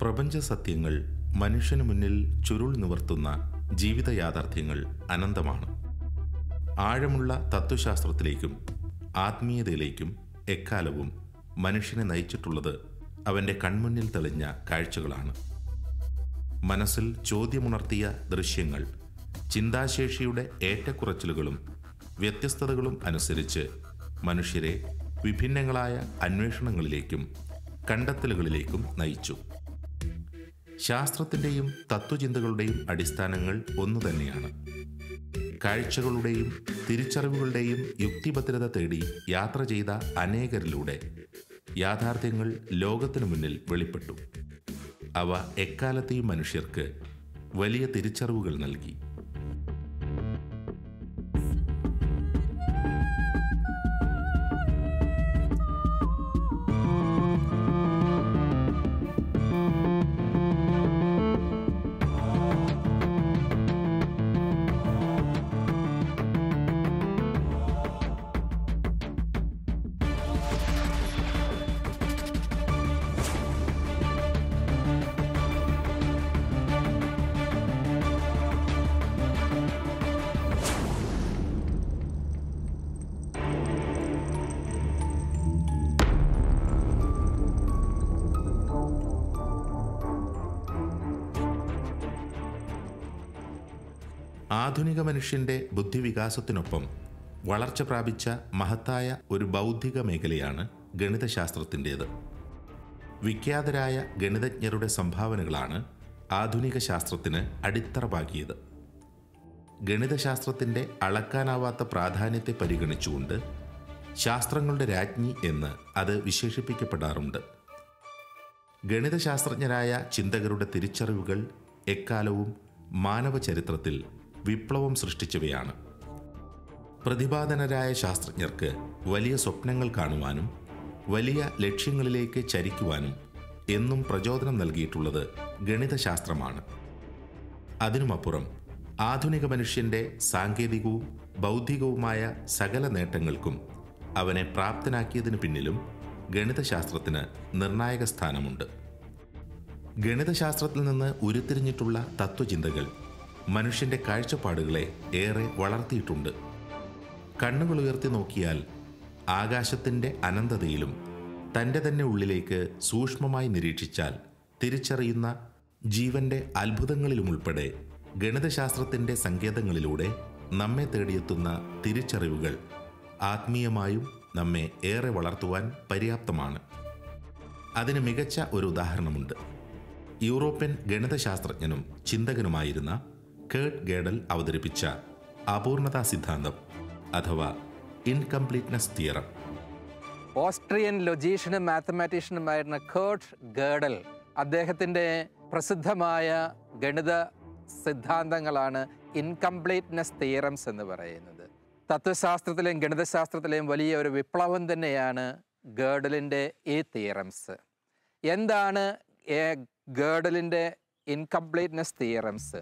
പ്രപഞ്ച സത്യങ്ങൾ മനുഷ്യന് മുന്നിൽ ചുരുൾ നിവർത്തുന്ന ജീവിത യാഥാർത്ഥ്യങ്ങൾ അനന്തമാണ്. ആഴമുള്ള തത്വശാസ്ത്രത്തിലേക്കും ആത്മീയതയിലേക്കും എക്കാലവും മനുഷ്യനെ നയിച്ചിട്ടുള്ളത് അവന്റെ കൺമുന്നിൽ തെളിഞ്ഞ കാഴ്ചകളാണ്. മനസ്സിൽ ചോദ്യമുണർത്തിയ ദൃശ്യങ്ങൾ ചിന്താശേഷിയുടെ ഏറ്റക്കുറച്ചിലുകളും വ്യത്യസ്തതകളും അനുസരിച്ച് മനുഷ്യരെ വിഭിന്നങ്ങളായ അന്വേഷണങ്ങളിലേക്കും കണ്ടെത്തലുകളിലേക്കും നയിച്ചു. ശാസ്ത്രത്തിന്റെയും തത്വചിന്തകളുടെയും അടിസ്ഥാനങ്ങൾ ഒന്നു തന്നെയാണ്. കാഴ്ചകളുടെയും തിരിച്ചറിവുകളുടെയും യുക്തിഭദ്രത തേടി യാത്ര ചെയ്ത അനേകരിലൂടെ യാഥാർത്ഥ്യങ്ങൾ ലോകത്തിനു മുന്നിൽ വെളിപ്പെട്ടു. അവ എക്കാലത്തെയും മനുഷ്യർക്ക് വലിയ തിരിച്ചറിവുകൾ നൽകി. ആധുനിക മനുഷ്യന്റെ ബുദ്ധിവികാസത്തിനൊപ്പം വളർച്ച പ്രാപിച്ച മഹത്തായ ഒരു ബൗദ്ധിക മേഖലയാണ് ഗണിതശാസ്ത്രത്തിന്റേത്. വിഖ്യാതരായ ഗണിതജ്ഞരുടെ സംഭാവനകളാണ് ആധുനിക ശാസ്ത്രത്തിന് അടിത്തറ പാകിയത് ഗണിതശാസ്ത്രത്തിന്റെ അളക്കാനാവാത്ത പ്രാധാന്യത്തെ പരിഗണിച്ചുകൊണ്ട് ശാസ്ത്രങ്ങളുടെ രാജ്ഞി എന്ന് അത് വിശേഷിപ്പിക്കപ്പെടാറുണ്ട്. ഗണിതശാസ്ത്രജ്ഞരായ ചിന്തകരുടെ തിരിച്ചറിവുകൾ എക്കാലവും മാനവ ചരിത്രത്തിൽ വിപ്ലവം സൃഷ്ടിച്ചവയാണ്. പ്രതിപാദനരായ ശാസ്ത്രജ്ഞർക്ക് വലിയ സ്വപ്നങ്ങൾ കാണുവാനും വലിയ ലക്ഷ്യങ്ങളിലേക്ക് ചരിക്കുവാനും എന്നും പ്രചോദനം നൽകിയിട്ടുള്ളത് ഗണിതശാസ്ത്രമാണ്. അതിനുമപ്പുറം ആധുനിക മനുഷ്യന്റെ സാങ്കേതികവും ബൗദ്ധികവുമായ സകല നേട്ടങ്ങൾക്കും അവനെ പ്രാപ്തനാക്കിയതിനു പിന്നിലും ഗണിതശാസ്ത്രത്തിന് നിർണായക സ്ഥാനമുണ്ട്. ഗണിതശാസ്ത്രത്തിൽ നിന്ന് ഉരുത്തിരിഞ്ഞിട്ടുള്ള തത്വചിന്തകൾ മനുഷ്യന്റെ കാഴ്ചപ്പാടുകളെ ഏറെ വളർത്തിയിട്ടുണ്ട്. കണ്ണുകൾ ഉയർത്തി നോക്കിയാൽ ആകാശത്തിന്റെ അനന്തതയിലും തന്റെ തന്നെ ഉള്ളിലേക്ക് സൂക്ഷ്മമായി നിരീക്ഷിച്ചാൽ തിരിച്ചറിയുന്ന ജീവന്റെ അത്ഭുതങ്ങളിലുമുൾപ്പെടെ ഗണിതശാസ്ത്രത്തിന്റെ സങ്കേതങ്ങളിലൂടെ നമ്മെ തേടിയെത്തുന്ന തിരിച്ചറിവുകൾ ആത്മീയമായും നമ്മെ ഏറെ വളർത്തുവാൻ പര്യാപ്തമാണ്. അതിന് മികച്ച ഒരു ഉദാഹരണമുണ്ട്. യൂറോപ്യൻ ഗണിതശാസ്ത്രജ്ഞനും ചിന്തകനുമായിരുന്ന കേർട്ട് ഗേഡൽ അവതരിപ്പിച്ച അപൂർണതാ സിദ്ധാന്തം അഥവാ ഇൻകംപ്ലീറ്റ്നെസ് തിയറം. ഓസ്ട്രിയൻ ലൊജീഷ്യനും മാത്തമാറ്റീഷ്യനുമായിരുന്ന കേർട്ട് ഗേഡൽ അദ്ദേഹത്തിന്റെ പ്രസിദ്ധമായ ഗണിത സിദ്ധാന്തങ്ങളാണ് ഇൻകംപ്ലീറ്റ്നെസ് തിയറംസ് എന്ന് പറയുന്നത്. തത്വശാസ്ത്രത്തിലെയും ഗണിതശാസ്ത്രത്തിലെയും വലിയ ഒരു വിപ്ലവം തന്നെയാണ് ഗേഡലിന്റെ ഈ തിയറംസ്. എന്താണ് ഗേഡലിന്റെ ഇൻകംപ്ലീറ്റ്നെസ് തിയറംസ്?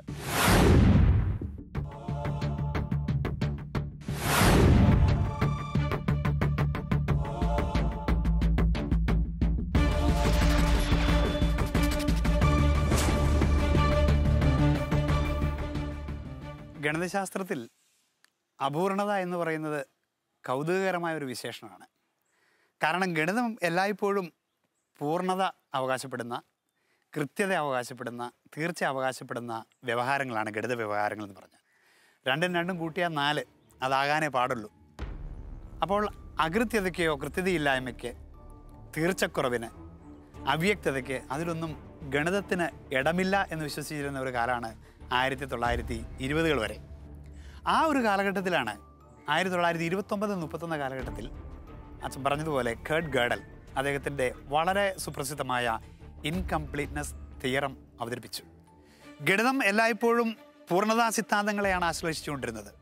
ഗണിതശാസ്ത്രത്തിൽ അപൂർണത എന്ന് പറയുന്നത് കൗതുകകരമായ ഒരു വിശേഷണമാണ്. കാരണം ഗണിതം എല്ലായ്പ്പോഴും പൂർണത അവകാശപ്പെടുന്ന കൃത്യത അവകാശപ്പെടുന്ന തീർച്ച അവകാശപ്പെടുന്ന വ്യവഹാരങ്ങളാണ് ഗണിത വ്യവഹാരങ്ങൾ എന്ന് പറഞ്ഞാൽ. രണ്ടും രണ്ടും കൂട്ടിയാൽ നാല് അതാകാനേ പാടുള്ളൂ. അപ്പോൾ അകൃത്യതയ്ക്കോ കൃത്യതയില്ലായ്മയ്ക്ക് തീർച്ചക്കുറവിന് അവ്യക്തതയ്ക്ക് അതിലൊന്നും ഗണിതത്തിന് ഇടമില്ല എന്ന് വിശ്വസിച്ചിരുന്ന ഒരു കാലമാണ് ആയിരത്തി തൊള്ളായിരത്തി ഇരുപതുകൾ വരെ. ആ ഒരു കാലഘട്ടത്തിലാണ് ആയിരത്തി തൊള്ളായിരത്തി ഇരുപത്തൊമ്പത് മുപ്പത്തൊന്ന് കാലഘട്ടത്തിൽ അച്ഛൻ പറഞ്ഞതുപോലെ കേർട്ട് ഗേഡൽ അദ്ദേഹത്തിന്റെ വളരെ സുപ്രസിദ്ധമായ ഇൻകംപ്ലീറ്റ്നെസ് തിയറം അവതരിപ്പിച്ചു. ഗണിതം എല്ലായ്പ്പോഴും പൂർണതാ സിദ്ധാന്തങ്ങളെയാണ് ആശ്ലേഷിച്ചുകൊണ്ടിരുന്നത്.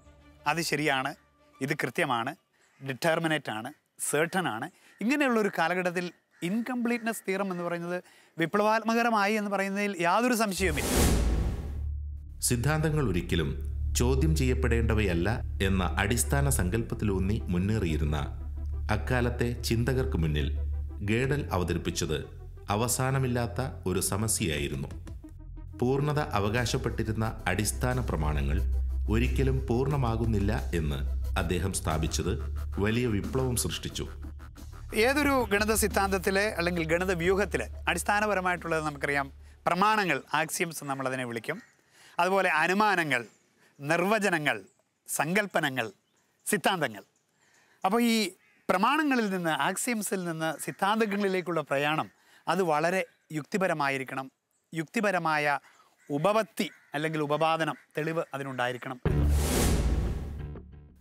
അത് ശരിയാണ് ഇത് കൃത്യമാണ് ഡിറ്റർമിനേറ്റ് ആണ് സേർട്ടൺ ആണ്. ഇങ്ങനെയുള്ള ഒരു കാലഘട്ടത്തിൽ ഇൻകംപ്ലീറ്റ്നെസ് തിയറം എന്ന് പറയുന്നത് വിപ്ലവാത്മകരമായി എന്ന് പറയുന്നതിൽ യാതൊരു സംശയവുമില്ല. സിദ്ധാന്തങ്ങൾ ഒരിക്കലും ചോദ്യം ചെയ്യപ്പെടേണ്ടവയല്ല എന്ന അടിസ്ഥാന സങ്കല്പത്തിലൂന്നി മുന്നേറിയിരുന്ന അക്കാലത്തെ ചിന്തകർക്ക് മുന്നിൽ ഗേഡൽ അവതരിപ്പിച്ചത് അവസാനമില്ലാത്ത ഒരു സമസ്യയായിരുന്നു. പൂർണത അവകാശപ്പെട്ടിരുന്ന അടിസ്ഥാന പ്രമാണങ്ങൾ ഒരിക്കലും പൂർണമാകുന്നില്ല എന്ന് അദ്ദേഹം സ്ഥാപിച്ചത് വലിയ വിപ്ലവം സൃഷ്ടിച്ചു. ഏതൊരു ഗണിത സിദ്ധാന്തത്തിലെ അല്ലെങ്കിൽ ഗണിത വ്യൂഹത്തിലെ അടിസ്ഥാനപരമായിട്ടുള്ളത് നമുക്കറിയാം. പ്രമാണങ്ങൾ ആക്സിയംസ് നമ്മളതിനെ വിളിക്കും. അതുപോലെ അനുമാനങ്ങൾ നിർവചനങ്ങൾ സങ്കല്പനങ്ങൾ സിദ്ധാന്തങ്ങൾ. അപ്പോൾ ഈ പ്രമാണങ്ങളിൽ നിന്ന് ആക്സിയംസിൽ നിന്ന് സിദ്ധാന്തങ്ങളിലേക്കുള്ള പ്രയാണം അത് വളരെ യുക്തിപരമായിരിക്കണം. യുക്തിപരമായ ഉപപത്തി അല്ലെങ്കിൽ ഉപപാദനം തെളിവ് അതിനുണ്ടായിരിക്കണം.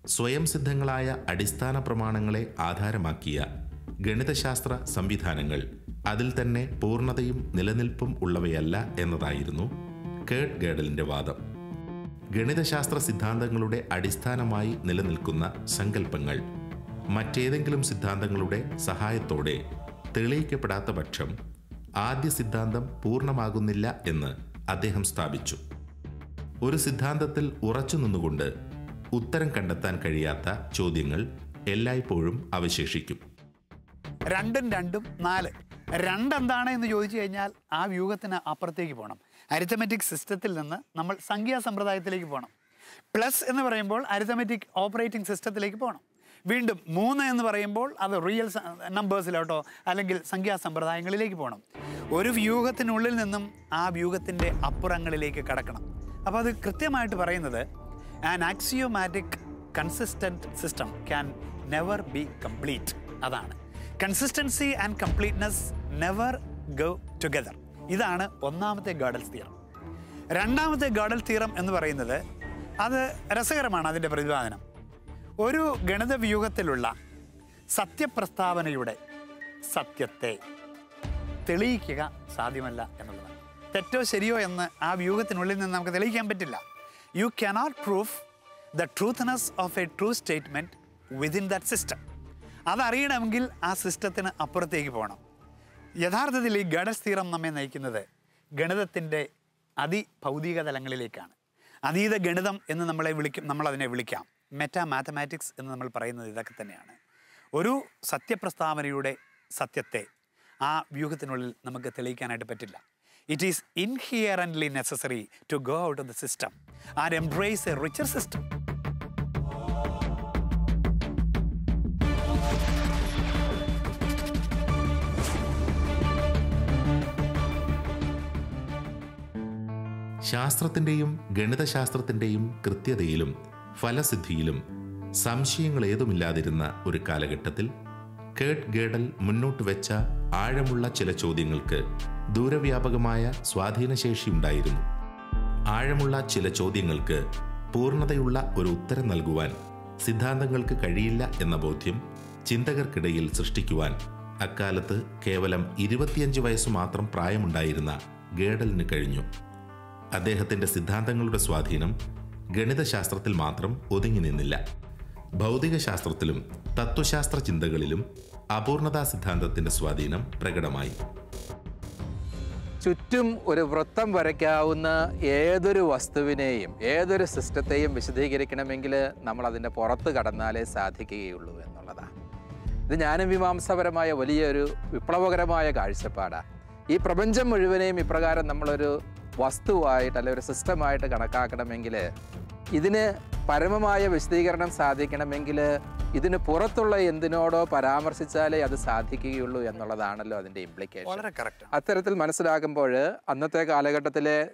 സ്വയം സിദ്ധങ്ങളായ അടിസ്ഥാന പ്രമാണങ്ങളെ ആധാരമാക്കിയ ഗണിതശാസ്ത്ര സംവിധാനങ്ങൾ അതിൽ തന്നെ പൂർണതയും നിലനിൽപ്പും ഉള്ളവയല്ല എന്നതായിരുന്നു കേട്ട് ഗേഡലിന്റെ വാദം. ഗണിതശാസ്ത്ര സിദ്ധാന്തങ്ങളുടെ അടിസ്ഥാനമായി നിലനിൽക്കുന്ന സങ്കല്പങ്ങൾ. മറ്റേതെങ്കിലും സിദ്ധാന്തങ്ങളുടെ സഹായത്തോടെ തെളിയിക്കപ്പെടാത്ത പക്ഷം ആദ്യ സിദ്ധാന്തം പൂർണമാകുന്നില്ല എന്ന് അദ്ദേഹം സ്ഥാപിച്ചു. ഒരു സിദ്ധാന്തത്തിൽ ഉറച്ചു നിന്നുകൊണ്ട് ഉത്തരം കണ്ടെത്താൻ കഴിയാത്ത ചോദ്യങ്ങൾ എല്ലായ്പ്പോഴും അവശേഷിക്കും. രണ്ടും രണ്ടും നാല്. രണ്ടെന്താണ് എന്ന് ചോദിച്ചു കഴിഞ്ഞാൽ ആ വ്യൂഹത്തിന് അപ്പുറത്തേക്ക് പോകണം അരിത്തമെറ്റിക് സിസ്റ്റത്തിൽ നിന്ന് നമ്മൾ സംഖ്യാ സമ്പ്രദായത്തിലേക്ക് പോകണം പ്ലസ് എന്ന് പറയുമ്പോൾ അരിത്തമെറ്റിക് ഓപ്പറേറ്റിംഗ് സിസ്റ്റത്തിലേക്ക് പോകണം വീണ്ടും മൂന്ന് എന്ന് പറയുമ്പോൾ അത് റിയൽ നമ്പേഴ്സിലോട്ടോ അല്ലെങ്കിൽ സംഖ്യാ സമ്പ്രദായങ്ങളിലേക്ക് പോകണം ഒരു വ്യൂഹത്തിനുള്ളിൽ നിന്നും ആ വ്യൂഹത്തിന്റെ അപ്പുറങ്ങളിലേക്ക് കടക്കണം. അപ്പോൾ അത് കൃത്യമായിട്ട് പറയുന്നത് an axiomatic consistent system can never be complete അതാണ്. Consistency and completeness never go together ഇതാണ് ഒന്നാമത്തെ ഗാഡൽസ് തീറം രണ്ടാമത്തെ ഗാഡൽ തീറം എന്ന് പറയുന്നത് അത് രസകരമാണ് അതിന്റെ പ്രതിപാദനം. ഒരു ഗണിത വ്യൂഹത്തിലുള്ള സത്യപ്രസ്താവനയുടെ സത്യത്തെ തെളിയിക്കുക സാധ്യമല്ല എന്നുള്ളതാണ്. തെറ്റോ ശരിയോ എന്ന് ആ വ്യൂഹത്തിനുള്ളിൽ നിന്ന് നമുക്ക് തെളിയിക്കാൻ പറ്റില്ല. You cannot proof the truthness of a true statement within that system അതറിയണമെങ്കിൽ ആ സിസ്റ്റത്തിന് അപ്പുറത്തേക്ക് പോകണം. യഥാർത്ഥത്തിൽ ഈ ഗഡസ് നമ്മെ നയിക്കുന്നത് ഗണിതത്തിന്റെ അതിഭൗതിക തലങ്ങളിലേക്കാണ് അതീത ഗണിതം എന്ന് നമ്മളെ വിളിക്കും നമ്മളതിനെ വിളിക്കാം. മെറ്റാ മാത്തമാറ്റിക്സ് എന്ന് നമ്മൾ പറയുന്നത് ഇതൊക്കെ തന്നെയാണ്. ഒരു സത്യപ്രസ്താവനയുടെ സത്യത്തെ ആ വ്യൂഹത്തിനുള്ളിൽ നമുക്ക് തെളിയിക്കാനായിട്ട് പറ്റില്ല. It is inherently necessary to go out of the system and embrace a richer system ശാസ്ത്രത്തിന്റെയും ഗണിതശാസ്ത്രത്തിന്റെയും കൃത്യതയിലും ഫലസിദ്ധിയിലും സംശയങ്ങൾ ഏതുമില്ലാതിരുന്ന ഒരു കാലഘട്ടത്തിൽ കേട്ട് ഗേഡൽ മുന്നോട്ട് വെച്ച ആഴമുള്ള ചില ചോദ്യങ്ങൾക്ക് ദൂരവ്യാപകമായ സ്വാധീനശേഷി ഉണ്ടായിരുന്നു. ആഴമുള്ള ചില ചോദ്യങ്ങൾക്ക് പൂർണതയുള്ള ഒരു ഉത്തരം നൽകുവാൻ സിദ്ധാന്തങ്ങൾക്ക് കഴിയില്ല എന്ന ബോധ്യം ചിന്തകർക്കിടയിൽ സൃഷ്ടിക്കുവാൻ അക്കാലത്ത് കേവലം ഇരുപത്തിയഞ്ച് വയസ്സ് മാത്രം പ്രായമുണ്ടായിരുന്ന ഗേഡലിന് കഴിഞ്ഞു. അദ്ദേഹത്തിന്റെ സിദ്ധാന്തങ്ങളുടെ സ്വാധീനം ഗണിതശാസ്ത്രത്തിൽ മാത്രം ഒതുങ്ങി നിന്നില്ല. ഭൗതികശാസ്ത്രത്തിലും തത്വശാസ്ത്ര ചിന്തകളിലും അപൂർണതാ സിദ്ധാന്തത്തിന്റെ സ്വാധീനം പ്രകടമായി. ചുറ്റും ഒരു വൃത്തം വരയ്ക്കാവുന്ന ഏതൊരു വസ്തുവിനെയും ഏതൊരു സിസ്റ്റത്തെയും വിശദീകരിക്കണമെങ്കിൽ നമ്മൾ അതിന്റെ പുറത്ത് കടന്നാലേ സാധിക്കുകയുള്ളൂ എന്നുള്ളതാണ്. ഇത് ഞാനും വിമാംസപരമായ വലിയൊരു വിപ്ലവകരമായ കാഴ്ചപ്പാടാണ് ഈ പ്രപഞ്ചം മുഴുവനെയും ഇപ്രകാരം നമ്മളൊരു വസ്തുവായിട്ട് അല്ലെ ഒരു സിസ്റ്റമായിട്ട് കണക്കാക്കണമെങ്കിൽ ഇതിന് പരമമായ വിശദീകരണം സാധിക്കണമെങ്കിൽ ഇതിന് പുറത്തുള്ള എന്തിനോടോ പരാമർശിച്ചാലേ അത് സാധിക്കുകയുള്ളൂ എന്നുള്ളതാണല്ലോ അതിന്റെ ഇംപ്ലിക്കേഷൻ അത്തരത്തിൽ മനസ്സിലാക്കുമ്പോൾ അന്നത്തെ കാലഘട്ടത്തിലെ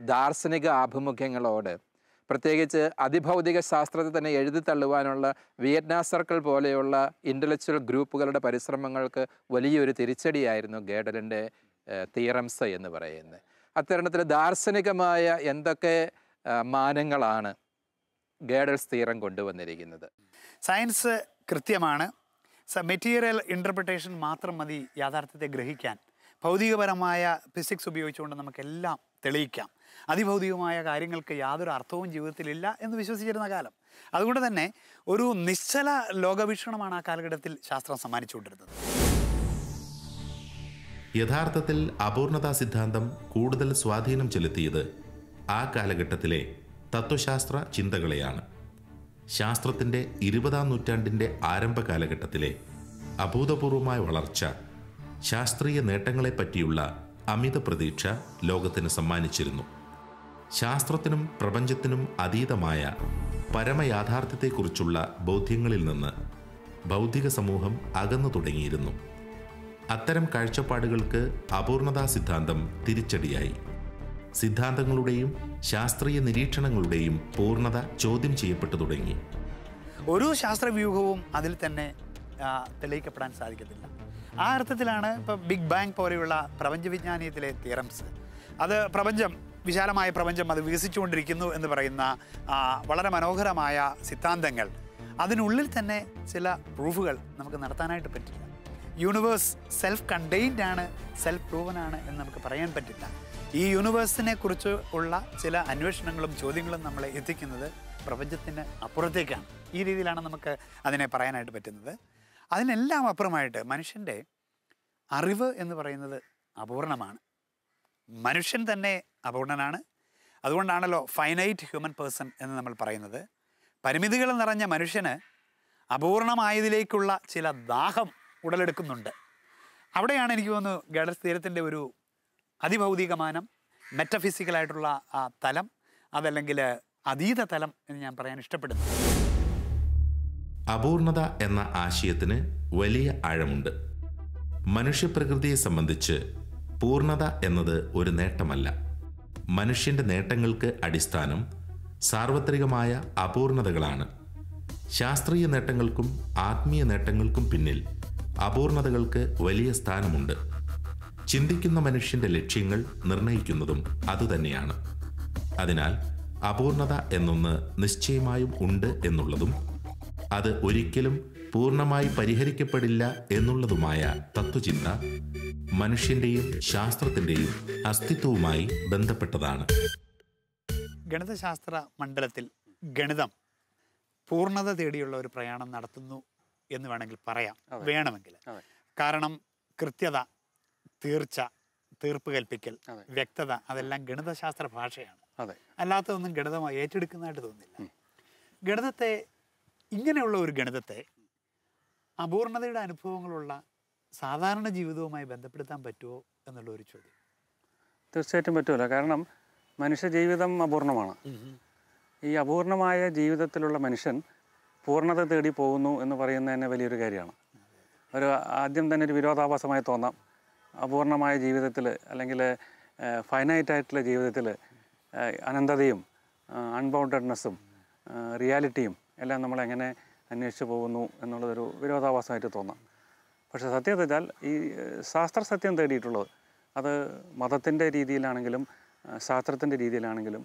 ദാർശനിക ആഭിമുഖ്യങ്ങളോട് പ്രത്യേകിച്ച് അതിഭൗതിക ശാസ്ത്രത്തെ തന്നെ എഴുതി തള്ളുവാനുള്ള വിയറ്റ്നാം സർക്കിൾ പോലെയുള്ള ഇന്റലക്ച്വൽ ഗ്രൂപ്പുകളുടെ പരിശ്രമങ്ങൾക്ക് വലിയൊരു തിരിച്ചടിയായിരുന്നു ഗേഡലിന്റെ തിയറംസ് എന്ന് പറയുന്നത്. അത്തരണത്തിൽ ദാർശനികമായ എന്തൊക്കെ മാനങ്ങളാണ് ഗേഡൽസ് തീരം കൊണ്ടുവന്നിരിക്കുന്നത്? സയൻസ് കൃത്യമാണ്. മെറ്റീരിയൽ ഇന്റർപ്രിട്ടേഷൻ മാത്രം മതി യാഥാർത്ഥ്യത്തെ ഗ്രഹിക്കാൻ. ഭൗതികപരമായ ഫിസിക്സ് ഉപയോഗിച്ചുകൊണ്ട് നമുക്കെല്ലാം തെളിയിക്കാം. അതിഭൗതികമായ കാര്യങ്ങൾക്ക് യാതൊരു അർത്ഥവും ജീവിതത്തിലില്ല എന്ന് വിശ്വസിച്ചിരുന്ന കാലം. അതുകൊണ്ട് തന്നെ ഒരു നിശ്ചല ലോകവീക്ഷണമാണ് ആ കാലഘട്ടത്തിൽ ശാസ്ത്രം സമ്മാനിച്ചുകൊണ്ടിരുന്നത്. യഥാർത്ഥത്തിൽ അപൂർണതാ സിദ്ധാന്തം കൂടുതൽ സ്വാധീനം ചെലുത്തിയത് ആ കാലഘട്ടത്തിലെ തത്വശാസ്ത്ര ചിന്തകളെയാണ്. ശാസ്ത്രത്തിന്റെ ഇരുപതാം നൂറ്റാണ്ടിന്റെ ആരംഭ കാലഘട്ടത്തിലെ അഭൂതപൂർവമായ വളർച്ച ശാസ്ത്രീയ നേട്ടങ്ങളെപ്പറ്റിയുള്ള അമിത പ്രതീക്ഷ ലോകത്തിന് സമ്മാനിച്ചിരുന്നു. ശാസ്ത്രത്തിനും പ്രപഞ്ചത്തിനും അതീതമായ പരമയാഥാർത്ഥ്യത്തെക്കുറിച്ചുള്ള ബോധ്യങ്ങളിൽ നിന്ന് ബൗദ്ധിക സമൂഹം അകന്നു തുടങ്ങിയിരുന്നു. അത്തരം കാഴ്ചപ്പാടുകൾക്ക് അപൂർണതാ സിദ്ധാന്തം തിരിച്ചടിയായി. സിദ്ധാന്തങ്ങളുടെയും ശാസ്ത്രീയ നിരീക്ഷണങ്ങളുടെയും പൂർണത ചോദ്യം ചെയ്യപ്പെട്ടു തുടങ്ങി. ഒരു ശാസ്ത്രവ്യൂഹവും അതിൽ തന്നെ തെളിയിക്കപ്പെടാൻ സാധിക്കത്തില്ല. ആ അർത്ഥത്തിലാണ് ഇപ്പോൾ ബിഗ് ബാങ് പോലെയുള്ള പ്രപഞ്ചവിജ്ഞാനീയത്തിലെ തിയറംസ്. അത് പ്രപഞ്ചം വിശാലമായ പ്രപഞ്ചം അത് വികസിച്ചുകൊണ്ടിരിക്കുന്നു എന്ന് പറയുന്ന വളരെ മനോഹരമായ സിദ്ധാന്തങ്ങൾ. അതിനുള്ളിൽ തന്നെ ചില പ്രൂഫുകൾ നമുക്ക് നടത്താനായിട്ട് പറ്റില്ല. യൂണിവേഴ്സ് സെൽഫ് കണ്ടെയ്ൻഡ് ആണ് സെൽഫ് പ്രൂവൻ ആണ് എന്ന് നമുക്ക് പറയാൻ പറ്റില്ല. ഈ യൂണിവേഴ്സിനെ കുറിച്ച് ഉള്ള ചില അന്വേഷണങ്ങളും ചോദ്യങ്ങളും നമ്മളെ എത്തിക്കുന്നത് പ്രപഞ്ചത്തിന് അപ്പുറത്തേക്കാണ്. ഈ രീതിയിലാണ് നമുക്ക് അതിനെ പറയാനായിട്ട് പറ്റുന്നത്. അതിനെല്ലാം അപ്പുറമായിട്ട് മനുഷ്യന്റെ അറിവ് എന്ന് പറയുന്നത് അപൂർണമാണ്. മനുഷ്യൻ തന്നെ അപൂർണനാണ്. അതുകൊണ്ടാണല്ലോ ഫൈനൈറ്റ് ഹ്യൂമൻ പേഴ്സൺ എന്ന് നമ്മൾ പറയുന്നത്. പരിമിതികൾ നിറഞ്ഞ മനുഷ്യന് അപൂർണമായതിലേക്കുള്ള ചില ദാഹം ഉടലെടുക്കുന്നുണ്ട്. അവിടെയാണ് എനിക്ക് തോന്നുന്നു തീരത്തിന്റെ ഒരു അതിഭൗതികമാനം മെറ്റഫിസിക്കലായിട്ടുള്ള ആ തലം അതല്ലെങ്കിൽ അതീത തലം എന്ന് ഞാൻ പറയാൻ ഇഷ്ടപ്പെടുന്നു അപൂർണത എന്ന ആശയത്തിന് വലിയ ആഴമുണ്ട്. മനുഷ്യപ്രകൃതിയെ സംബന്ധിച്ച് പൂർണത എന്നത് ഒരു നേട്ടമല്ല. മനുഷ്യന്റെ നേട്ടങ്ങൾക്ക് അടിസ്ഥാനം സാർവത്രികമായ അപൂർണതകളാണ്. ശാസ്ത്രീയ നേട്ടങ്ങൾക്കും ആത്മീയ നേട്ടങ്ങൾക്കും പിന്നിൽ അപൂർണതകൾക്ക് വലിയ സ്ഥാനമുണ്ട്. ചിന്തിക്കുന്ന മനുഷ്യന്റെ ലക്ഷ്യങ്ങൾ നിർണയിക്കുന്നതും അതുതന്നെയാണ്. അതിനാൽ അപൂർണത എന്നൊന്ന് നിശ്ചയമായും ഉണ്ട് എന്നുള്ളതും അത് ഒരിക്കലും പൂർണമായി പരിഹരിക്കപ്പെടില്ല എന്നുള്ളതുമായ തത്വചിന്ത മനുഷ്യന്റെയും ശാസ്ത്രത്തിന്റെയും അസ്തിത്വവുമായി ബന്ധപ്പെട്ടതാണ്. ഗണിതശാസ്ത്ര മണ്ഡലത്തിൽ ഗണിതം പൂർണത തേടിയുള്ള ഒരു പ്രയാണം നടത്തുന്നു എന്ന് വേണമെങ്കിൽ പറയാം. വേണമെങ്കിൽ. കാരണം കൃത്യത തീർച്ച തീർപ്പ് കൽപ്പിക്കൽ വ്യക്തത അതെല്ലാം ഗണിതശാസ്ത്ര ഭാഷയാണ്. അല്ലാത്തതൊന്നും ഗണിതമായി ഏറ്റെടുക്കുന്നതായിട്ട് തോന്നില്ല ഗണിതത്തെ ഇങ്ങനെയുള്ള ഒരു ഗണിതത്തെ അപൂർണതയുടെ അനുഭവങ്ങളുള്ള സാധാരണ ജീവിതവുമായി ബന്ധപ്പെടുത്താൻ പറ്റുമോ എന്നുള്ള ഒരു ചോദ്യം. തീർച്ചയായിട്ടും പറ്റുമല്ലോ കാരണം മനുഷ്യ ജീവിതം അപൂർണമാണ്. ഈ അപൂർണമായ ജീവിതത്തിലുള്ള മനുഷ്യൻ പൂർണത തേടി പോകുന്നു എന്ന് പറയുന്നത് തന്നെ വലിയൊരു കാര്യമാണ്. ഒരു ആദ്യം തന്നെ ഒരു വിരോധാഭാസമായി തോന്നാം. അപൂർണമായ ജീവിതത്തിൽ അല്ലെങ്കിൽ ഫൈനൈറ്റ് ആയിട്ടുള്ള ജീവിതത്തിൽ അനന്തതയും അൺബൗണ്ടഡ്നെസ്സും റിയാലിറ്റിയും എല്ലാം നമ്മളെങ്ങനെ അന്വേഷിച്ച് പോകുന്നു എന്നുള്ളതൊരു വിരോധാഭാസമായിട്ട് തോന്നാം. പക്ഷേ സത്യം വെച്ചാൽ ഈ ശാസ്ത്ര സത്യം തേടിയിട്ടുള്ളത് അത് മതത്തിന്റെ രീതിയിലാണെങ്കിലും ശാസ്ത്രത്തിന്റെ രീതിയിലാണെങ്കിലും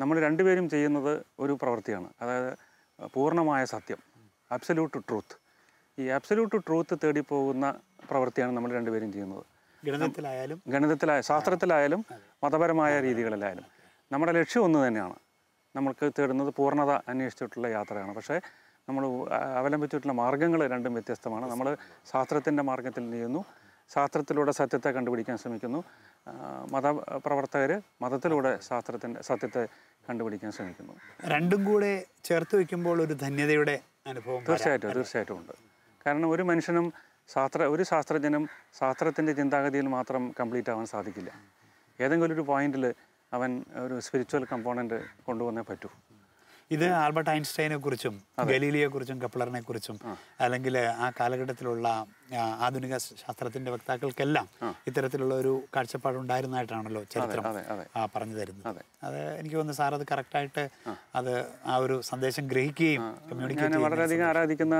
നമ്മൾ രണ്ടുപേരും ചെയ്യുന്നത് ഒരു പ്രവൃത്തിയാണ്. അതായത് പൂർണമായ സത്യം അബ്സല്യൂട്ട് ട്രൂത്ത് ഈ അബ്സല്യൂട്ട് ട്രൂത്ത് തേടി പോകുന്ന പ്രവൃത്തിയാണ് നമ്മൾ രണ്ടുപേരും ചെയ്യുന്നത്. ഗണിതത്തിലായാലും ഗണിതത്തിലായ ശാസ്ത്രത്തിലായാലും മതപരമായ രീതികളിലായാലും. നമ്മുടെ ലക്ഷ്യം ഒന്ന് തന്നെയാണ്. നമ്മൾക്ക് തേടുന്നത് പൂർണത അന്വേഷിച്ചിട്ടുള്ള യാത്രയാണ്. പക്ഷേ നമ്മൾ അവലംബിച്ചിട്ടുള്ള മാർഗങ്ങൾ രണ്ടും വ്യത്യസ്തമാണ്. നമ്മൾ ശാസ്ത്രത്തിന്റെ മാർഗത്തിൽ ചെയ്യുന്നു ശാസ്ത്രത്തിലൂടെ സത്യത്തെ കണ്ടുപിടിക്കാൻ ശ്രമിക്കുന്നു. മതപ്രവർത്തകർ മതത്തിലൂടെ ശാസ്ത്രത്തിന്റെ സത്യത്തെ കണ്ടുപിടിക്കാൻ ശ്രമിക്കുന്നു. രണ്ടും കൂടെ ചേർത്ത് വയ്ക്കുമ്പോൾ ഒരു ധന്യതയുടെ അനുഭവം. തീർച്ചയായിട്ടും തീർച്ചയായിട്ടും ഉണ്ട്. കാരണം ഒരു മനുഷ്യനും ശാസ്ത്ര ഒരു ശാസ്ത്രജ്ഞനും ശാസ്ത്രത്തിന്റെ ചിന്താഗതിയിൽ മാത്രം കംപ്ലീറ്റ് ആവാൻ സാധിക്കില്ല. ഏതെങ്കിലും ഒരു പോയിന്റിൽ അവൻ ഒരു സ്പിരിച്വൽ കമ്പോണന്റ് കൊണ്ടുവന്നേ പറ്റൂ. ഇത് ആൽബർട്ട് ഐൻസ്റ്റൈനെ കുറിച്ചും ഗലീലിയെ കുറിച്ചും കപ്ലറിനെ കുറിച്ചും അല്ലെങ്കിൽ ആ കാലഘട്ടത്തിലുള്ള ആധുനിക ശാസ്ത്രത്തിന്റെ വക്താക്കൾക്കെല്ലാം ഇത്തരത്തിലുള്ള ഒരു കാഴ്ചപ്പാടുണ്ടായിരുന്നതായിട്ടാണല്ലോ ചരിത്രം പറഞ്ഞു തരുന്നത്. അത്. എനിക്ക് തോന്നുന്നു സാർ അത് കറക്റ്റായിട്ട് അത് ആ ഒരു സന്ദേശം ഗ്രഹിക്കുകയും കമ്മ്യൂണിക്കേറ്റ് വളരെയധികം ആരാധിക്കുന്ന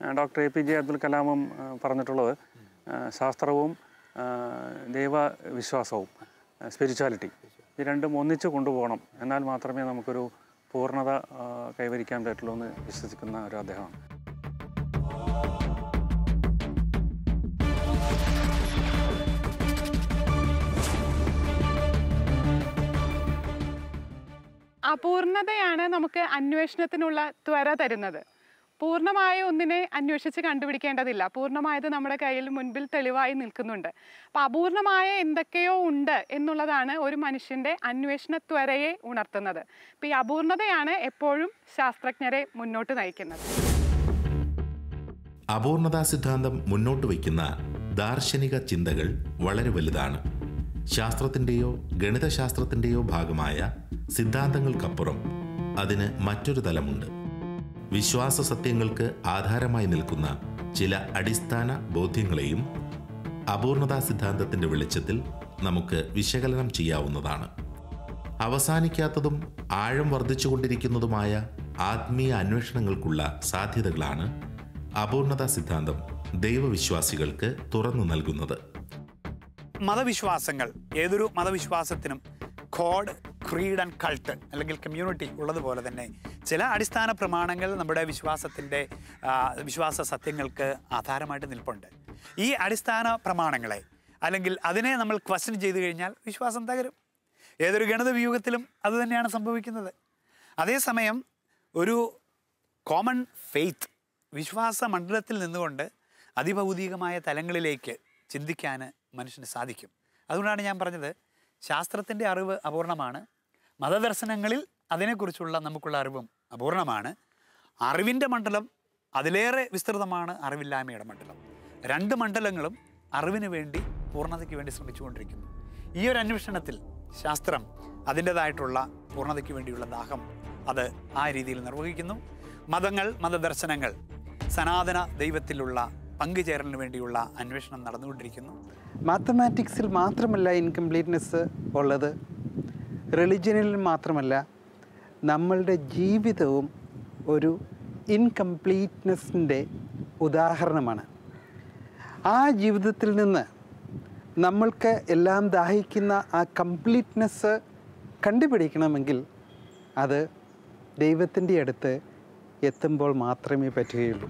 doctor A P J Abdul കലാമും പറഞ്ഞിട്ടുള്ളത് ശാസ്ത്രവും ദൈവവിശ്വാസവും സ്പിരിച്വാലിറ്റി ഈ രണ്ടും ഒന്നിച്ച് കൊണ്ടുപോകണം. എന്നാൽ മാത്രമേ നമുക്കൊരു പൂർണത കൈവരിക്കാൻ പറ്റുള്ളൂ എന്ന് വിശ്വസിക്കുന്ന ഒരു അദ്ദേഹമാണ്. അപൂർണതയാണ് നമുക്ക് അന്വേഷണത്തിനുള്ള ത്വര തരുന്നത്. പൂർണമായ ഒന്നിനെ അന്വേഷിച്ച് കണ്ടുപിടിക്കേണ്ടതില്ല. പൂർണമായത് നമ്മുടെ കയ്യിൽ മുൻപിൽ തെളിവായി നിൽക്കുന്നുണ്ട്. അപ്പം അപൂർണമായ എന്തൊക്കെയോ ഉണ്ട് എന്നുള്ളതാണ് ഒരു മനുഷ്യന്റെ അന്വേഷണ ത്വരയെ ഉണർത്തുന്നത്. അപ്പം ഈ അപൂർണതയാണ് എപ്പോഴും ശാസ്ത്രജ്ഞരെ മുന്നോട്ട് നയിക്കുന്നത്. അപൂർണതാ സിദ്ധാന്തം മുന്നോട്ട് വയ്ക്കുന്ന ദാർശനിക ചിന്തകൾ വളരെ വലുതാണ്. ശാസ്ത്രത്തിന്റെയോ ഗണിതശാസ്ത്രത്തിന്റെയോ ഭാഗമായ സിദ്ധാന്തങ്ങൾക്കപ്പുറം അതിന് മറ്റൊരു തലമുണ്ട്. വിശ്വാസ സത്യങ്ങൾക്ക് ആധാരമായി നിൽക്കുന്ന ചില അടിസ്ഥാന ബോധ്യങ്ങളെയും അപൂർണതാ സിദ്ധാന്തത്തിന്റെ വെളിച്ചത്തിൽ നമുക്ക് വിശകലനം ചെയ്യാവുന്നതാണ്. അവസാനിക്കാത്തതും ആഴം വർദ്ധിച്ചുകൊണ്ടിരിക്കുന്നതുമായ ആത്മീയ അന്വേഷണങ്ങൾക്കുള്ള സാധ്യതകളാണ് അപൂർണതാ സിദ്ധാന്തം ദൈവവിശ്വാസികൾക്ക് തുറന്നു നൽകുന്നത്. മതവിശ്വാസങ്ങൾ ഏതൊരു മതവിശ്വാസത്തിനും കോഡ് ക്രീഡ് ആൻഡ് കൾട്ട് അല്ലെങ്കിൽ കമ്മ്യൂണിറ്റി ഉള്ളതുപോലെ തന്നെ ചില അടിസ്ഥാന പ്രമാണങ്ങൾ നമ്മുടെ വിശ്വാസത്തിന്റെ വിശ്വാസ സത്യങ്ങൾക്ക് ആധാരമായിട്ട് നിൽപ്പുണ്ട്. ഈ അടിസ്ഥാന പ്രമാണങ്ങളെ അല്ലെങ്കിൽ അതിനെ നമ്മൾ ക്വസ്റ്റ്യൻ ചെയ്തു കഴിഞ്ഞാൽ വിശ്വാസം തകരും. ഏതൊരു ഗണിത വ്യൂഹത്തിലും അത് തന്നെയാണ് സംഭവിക്കുന്നത്. അതേസമയം ഒരു കോമൺ ഫെയ്ത്ത് വിശ്വാസ മണ്ഡലത്തിൽ നിന്നുകൊണ്ട് അതിഭൗതികമായ തലങ്ങളിലേക്ക് ചിന്തിക്കാൻ മനുഷ്യന് സാധിക്കും. അതുകൊണ്ടാണ് ഞാൻ പറഞ്ഞത് ശാസ്ത്രത്തിന്റെ അറിവ് അപൂർണമാണ് മതദർശനങ്ങളിൽ അതിനെക്കുറിച്ചുള്ള നമുക്കുള്ള അറിവും അപൂർണമാണ്. അറിവിന്റെ മണ്ഡലം അതിലേറെ വിസ്തൃതമാണ് അറിവില്ലായ്മയുടെ മണ്ഡലം. രണ്ട് മണ്ഡലങ്ങളും അറിവിന് വേണ്ടി പൂർണതയ്ക്ക് വേണ്ടി ശ്രമിച്ചുകൊണ്ടിരിക്കുന്നു. ഈ ഒരു അന്വേഷണത്തിൽ ശാസ്ത്രം അതിന്റെതായിട്ടുള്ള പൂർണതയ്ക്ക് വേണ്ടിയുള്ള ദാഹം അത് ആ രീതിയിൽ നിർവഹിക്കുന്നു. മതങ്ങൾ മതദർശനങ്ങൾ സനാതന ദൈവത്തിലുള്ള പങ്കുചേരലിന് വേണ്ടിയുള്ള അന്വേഷണം നടന്നുകൊണ്ടിരിക്കുന്നു. മാത്തമാറ്റിക്സിൽ മാത്രമല്ല ഇൻകംപ്ലീറ്റ്നെസ് ഉള്ളത്. റിലിജനിൽ മാത്രമല്ല നമ്മളുടെ ജീവിതവും ഒരു ഇൻകംപ്ലീറ്റ്നെസ്സിന്റെ ഉദാഹരണമാണ്. ആ ജീവിതത്തിൽ നിന്ന് നമ്മൾക്ക് എല്ലാം ദാഹിക്കുന്ന ആ കംപ്ലീറ്റ്നെസ് കണ്ടുപിടിക്കണമെങ്കിൽ അത് ദൈവത്തിന്റെ അടുത്ത് എത്തുമ്പോൾ മാത്രമേ പറ്റുകയുള്ളൂ.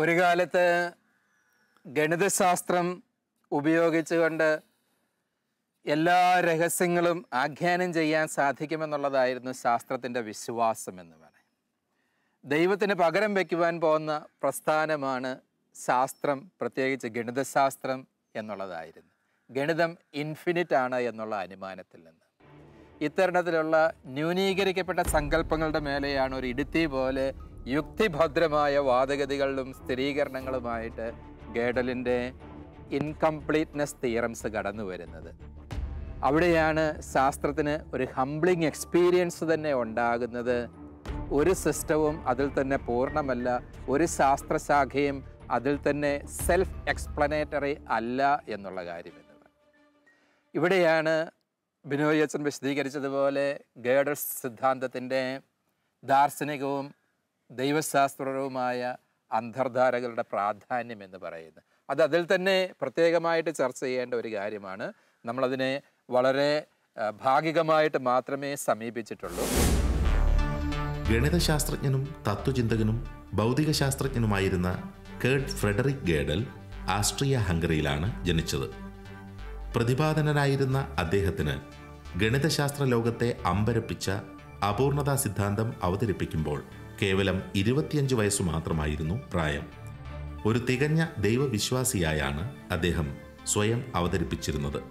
ഒരു കാലത്ത് ഗണിതശാസ്ത്രം ഉപയോഗിച്ചുകൊണ്ട് എല്ലാ രഹസ്യങ്ങളും ആഖ്യാനം ചെയ്യാൻ സാധിക്കുമെന്നുള്ളതായിരുന്നു ശാസ്ത്രത്തിന്റെ വിശ്വാസം എന്ന് പറയും ദൈവത്തിന് പകരം വയ്ക്കുവാൻ പോകുന്ന പ്രസ്ഥാനമാണ് ശാസ്ത്രം പ്രത്യേകിച്ച് ഗണിതശാസ്ത്രം എന്നുള്ളതായിരുന്നു. ഗണിതം ഇൻഫിനിറ്റ് ആണ് എന്നുള്ള അനുമാനത്തിൽ നിന്ന്. ഇത്തരണത്തിലുള്ള ന്യൂനീകരിക്കപ്പെട്ട സങ്കല്പങ്ങളുടെ മേലെയാണ് ഒരു ഇടുത്തി പോലെ യുക്തിഭദ്രമായ വാദഗതികളിലും സ്ഥിരീകരണങ്ങളുമായിട്ട് ഗേഡലിന്റെ ഇൻകംപ്ലീറ്റ്നെസ് തിയറംസ് കടന്നു വരുന്നത്. അവിടെയാണ് ശാസ്ത്രത്തിന് ഒരു ഹംബ്ലിങ് എക്സ്പീരിയൻസ് തന്നെ ഉണ്ടാകുന്നത്. ഒരു സിസ്റ്റവും അതിൽ തന്നെ പൂർണമല്ല. ഒരു ശാസ്ത്രശാഖയും അതിൽ തന്നെ സെൽഫ് എക്സ്പ്ലനേറ്ററി അല്ല എന്നുള്ള കാര്യം ഇവിടെയാണ് ബിനോയ് അച്ഛൻ വിശദീകരിച്ചതുപോലെ ഗേഡൽസ് സിദ്ധാന്തത്തിന്റെ ദാർശനികവും ദൈവശാസ്ത്രവുമായ അന്തർധാരകളുടെ പ്രാധാന്യം എന്ന് പറയുന്നത്. അത് അതിൽ തന്നെ പ്രത്യേകമായിട്ട് ചർച്ച ചെയ്യേണ്ട ഒരു കാര്യമാണ്. നമ്മളതിനെ വളരെ ഭാഗികമായിട്ട് മാത്രമേ സമീപിച്ചിട്ടുള്ളൂ. ഗണിതശാസ്ത്രജ്ഞനും തത്വചിന്തകനും ഭൗതികശാസ്ത്രജ്ഞനുമായിരുന്ന കേർട്ട് ഫ്രെഡറിക് ഗേഡൽ ആസ്ട്രിയ ഹംഗറിയിലാണ് ജനിച്ചത്. പ്രതിപാദനനായിരുന്ന അദ്ദേഹത്തിന് ഗണിതശാസ്ത്ര ലോകത്തെ അമ്പരപ്പിച്ച അപൂർണതാ സിദ്ധാന്തം അവതരിപ്പിക്കുമ്പോൾ കേവലം ഇരുപത്തിയഞ്ച് വയസ്സു മാത്രമായിരുന്നു പ്രായം. ഒരു തികഞ്ഞ ദൈവവിശ്വാസിയായാണ് അദ്ദേഹം സ്വയം അവതരിപ്പിച്ചിരുന്നത്.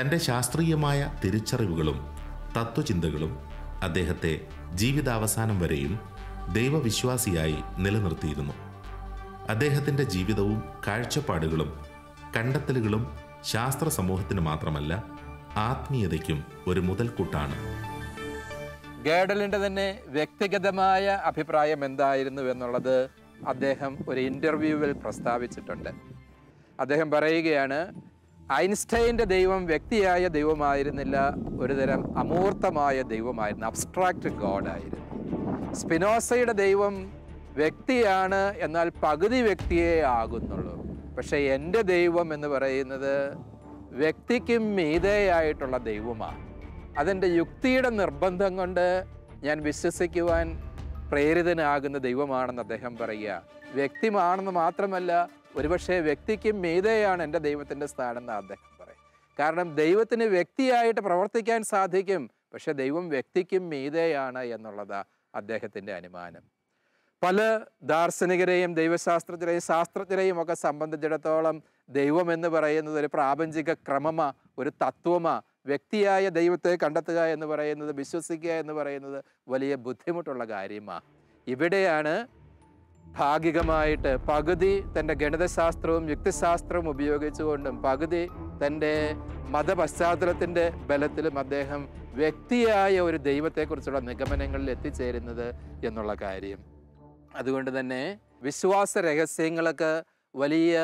തന്റെ ശാസ്ത്രീയമായ തിരിച്ചറിവുകളും തത്വചിന്തകളും അദ്ദേഹത്തെ ജീവിതാവസാനം വരെയും ദൈവവിശ്വാസിയായി നിലനിർത്തിയിരുന്നു. അദ്ദേഹത്തിന്റെ ജീവിതവും കാഴ്ചപ്പാടുകളും കണ്ടെത്തലുകളും ശാസ്ത്ര സമൂഹത്തിന് മാത്രമല്ല ആത്മീയതയ്ക്കും ഒരു മുതൽക്കൂട്ടാണ്. ഗേഡലിന്റെ തന്നെ വ്യക്തിഗതമായ അഭിപ്രായം എന്തായിരുന്നു എന്നുള്ളത് അദ്ദേഹം ഒരു ഇന്റർവ്യൂവിൽ പ്രസ്താവിച്ചിട്ടുണ്ട്. അദ്ദേഹം പറയുകയാണ് ഐൻസ്റ്റൈന്റെ ദൈവം വ്യക്തിയായ ദൈവമായിരുന്നില്ല ഒരുതരം അമൂർത്തമായ ദൈവമായിരുന്നു അബ്സ്ട്രാക്റ്റ് ഗോഡായിരുന്നു സ്പിനോസയുടെ ദൈവം വ്യക്തിയാണ് എന്നാൽ പകുതി വ്യക്തിയേ ആകുന്നുള്ളൂ. പക്ഷേ എന്റെ ദൈവം എന്ന് പറയുന്നത് വ്യക്തിക്കും മീതയായിട്ടുള്ള ദൈവമാണ്. അതെന്റെ യുക്തിയുടെ നിർബന്ധം കൊണ്ട് ഞാൻ വിശ്വസിക്കുവാൻ പ്രേരിതനാകുന്ന ദൈവമാണെന്ന് അദ്ദേഹം പറയുക. വ്യക്തിമാണെന്ന് മാത്രമല്ല ഒരുപക്ഷെ വ്യക്തിക്കും മീതെയാണ് എന്റെ ദൈവത്തിന്റെ സ്ഥാനം എന്ന് അദ്ദേഹം പറയും. കാരണം ദൈവത്തിന് വ്യക്തിയായിട്ട് പ്രവർത്തിക്കാൻ സാധിക്കും പക്ഷെ ദൈവം വ്യക്തിക്കും മീതെയാണ് എന്നുള്ളതാ അദ്ദേഹത്തിന്റെ അനുമാനം. പല ദാർശനികരെയും ദൈവശാസ്ത്രജ്ഞരെയും ശാസ്ത്രജ്ഞരെയും ഒക്കെ സംബന്ധിച്ചിടത്തോളം ദൈവം എന്ന് പറയുന്നത് ഒരു പ്രാപഞ്ചിക ക്രമമാ ഒരു തത്വമാ വ്യക്തിയായ ദൈവത്തെ കണ്ടെത്തുക എന്ന് പറയുന്നത് വിശ്വസിക്കുക എന്ന് പറയുന്നത് വലിയ ബുദ്ധിമുട്ടുള്ള കാര്യമാണ് ഇവിടെയാണ് ഭാഗികമായിട്ട് പകുതി തന്റെ ഗണിതശാസ്ത്രവും യുക്തിശാസ്ത്രവും ഉപയോഗിച്ചുകൊണ്ടും പകുതി തന്റെ മതപശ്ചാത്തലത്തിന്റെ ബലത്തിലും അദ്ദേഹം വ്യക്തിയായ ഒരു ദൈവത്തെക്കുറിച്ചുള്ള നിഗമനങ്ങളിൽ എത്തിച്ചേരുന്നത് എന്നുള്ള കാര്യം. അതുകൊണ്ട് തന്നെ വിശ്വാസ രഹസ്യങ്ങൾക്ക് വലിയ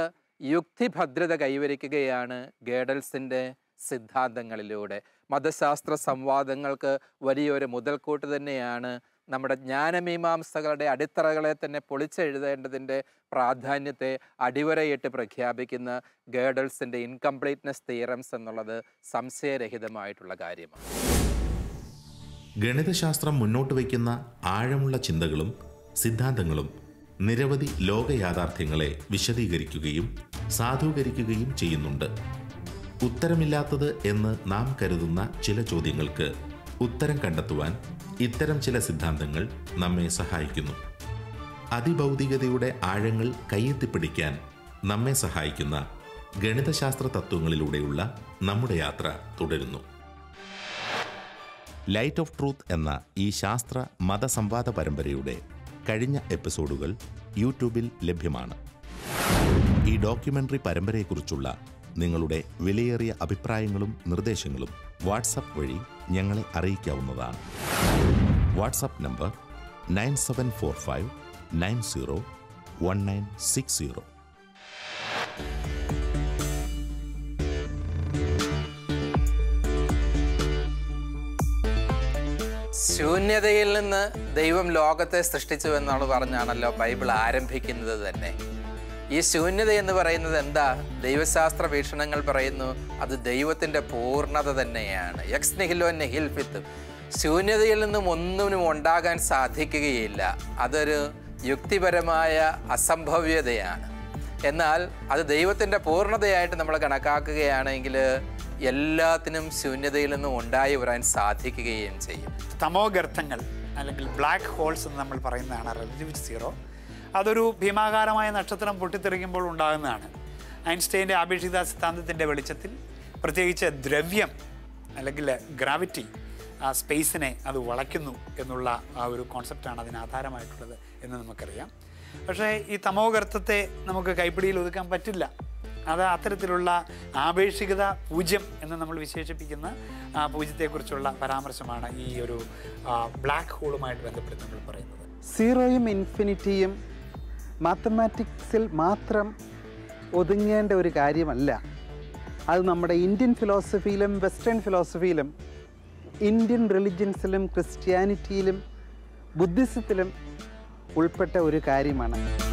യുക്തിഭദ്രത കൈവരിക്കുകയാണ് ഗേഡൽസിന്റെ സിദ്ധാന്തങ്ങളിലൂടെ. മതശാസ്ത്ര സംവാദങ്ങൾക്ക് വലിയൊരു മുതൽക്കൂട്ട് തന്നെയാണ് നമ്മുടെ ജ്ഞാനമീമാംസകളുടെ അടിത്തറകളെ തന്നെ പൊളിച്ചെഴുതേണ്ടതിന്റെ പ്രാധാന്യത്തെ അടിവരയിട്ട് പ്രഖ്യാപിക്കുന്ന ഗേഡൽസിന്റെ ഇൻകംപ്ലീറ്റ്നെസ് തിയറംസ് എന്നുള്ളത് സംശയരഹിതമായിട്ടുള്ള കാര്യമാണ്. ഗണിതശാസ്ത്രം മുന്നോട്ട് വയ്ക്കുന്ന ആഴമുള്ള ചിന്തകളും സിദ്ധാന്തങ്ങളും നിരവധി ലോകയാഥാർത്ഥ്യങ്ങളെ വിശദീകരിക്കുകയും സാധൂകരിക്കുകയും ചെയ്യുന്നുണ്ട്. ഉത്തരമില്ലാത്തത് എന്ന് നാം കരുതുന്ന ചില ചോദ്യങ്ങൾക്ക് ഉത്തരം കണ്ടെത്തുവാൻ ഇത്തരം ചില സിദ്ധാന്തങ്ങൾ നമ്മെ സഹായിക്കുന്നു. അതിഭൗതികതയുടെ ആഴങ്ങൾ കയ്യെത്തിപ്പിടിക്കാൻ നമ്മെ സഹായിക്കുന്ന ഗണിതശാസ്ത്ര തത്വങ്ങളിലൂടെയുള്ള നമ്മുടെ യാത്ര തുടരുന്നു. ലൈറ്റ് ഓഫ് ട്രൂത്ത് എന്ന ഈ ശാസ്ത്ര മതസംവാദ പരമ്പരയുടെ കഴിഞ്ഞ എപ്പിസോഡുകൾ യൂട്യൂബിൽ ലഭ്യമാണ്. ഈ ഡോക്യുമെന്ററി പരമ്പരയെക്കുറിച്ചുള്ള നിങ്ങളുടെ വിലയേറിയ അഭിപ്രായങ്ങളും നിർദ്ദേശങ്ങളും വാട്സപ്പ് വഴി ഞങ്ങളെ അറിയിക്കാവുന്നതാണ്. WhatsApp number nine seven four five nine zero one nine six zero. ശൂന്യതയിൽ നിന്ന് ദൈവം ലോകത്തെ സൃഷ്ടിച്ചു എന്നാണ് പറഞ്ഞാണല്ലോ ബൈബിൾ ആരംഭിക്കുന്നത് തന്നെ. ഈ ശൂന്യത എന്ന് പറയുന്നത് എന്താ? ദൈവശാസ്ത്ര വീക്ഷണങ്ങൾ പറയുന്നു അത് ദൈവത്തിന്റെ പൂർണത തന്നെയാണ്. എക്സ് നിഹിലോ നെഹിൽ ഫിത്ത് ശൂന്യതയിൽ നിന്നും ഒന്നിനും ഉണ്ടാകാൻ സാധിക്കുകയില്ല. അതൊരു യുക്തിപരമായ അസംഭവ്യതയാണ്. എന്നാൽ അത് ദൈവത്തിന്റെ പൂർണതയായിട്ട് നമ്മൾ കണക്കാക്കുകയാണെങ്കിൽ എല്ലാത്തിനും ശൂന്യതയിൽ നിന്നും ഉണ്ടായി വരാൻ സാധിക്കുകയും ചെയ്യും. തമോഗർത്ഥങ്ങൾ അല്ലെങ്കിൽ ബ്ലാക്ക് ഹോൾസ് എന്ന് നമ്മൾ പറയുന്നതാണ്. റിലേറ്റീവ് സീറോ അതൊരു ഭീമാകാരമായ നക്ഷത്രം പൊട്ടിത്തെറിക്കുമ്പോൾ ഉണ്ടാകുന്നതാണ്. ഐൻസ്റ്റൈന്റെ ആപേക്ഷിക സിദ്ധാന്തത്തിന്റെ വെളിച്ചത്തിൽ പ്രത്യേകിച്ച് ദ്രവ്യം അല്ലെങ്കിൽ ഗ്രാവിറ്റി ആ സ്പേസിനെ അത് വളയ്ക്കുന്നു എന്നുള്ള ആ ഒരു കോൺസെപ്റ്റാണ് അതിന് ആധാരമായിട്ടുള്ളത് എന്ന് നമുക്കറിയാം. പക്ഷേ ഈ തമോഗർത്തത്തെ നമുക്ക് കൈപ്പിടിയിൽ ഒതുക്കാൻ പറ്റില്ല. അത് അത്തരത്തിലുള്ള ആപേക്ഷികത പൂജ്യം എന്ന് നമ്മൾ വിശേഷിപ്പിക്കുന്ന ആ പൂജ്യത്തെക്കുറിച്ചുള്ള പരാമർശമാണ് ഈ ഒരു ബ്ലാക്ക് ഹോളുമായിട്ട് ബന്ധപ്പെട്ട് നമ്മൾ പറയുന്നത്. സീറോയും ഇൻഫിനിറ്റിയും മാത്തമാറ്റിക്സിൽ മാത്രം ഒതുങ്ങേണ്ട ഒരു കാര്യമല്ല. അത് നമ്മുടെ ഇന്ത്യൻ ഫിലോസഫിയിലും വെസ്റ്റേൺ ഫിലോസഫിയിലും ഇന്ത്യൻ റിലിജ്യൻസിലും ക്രിസ്ത്യാനിറ്റിയിലും ബുദ്ധിസത്തിലും ഉൾപ്പെട്ട ഒരു കാര്യമാണ്.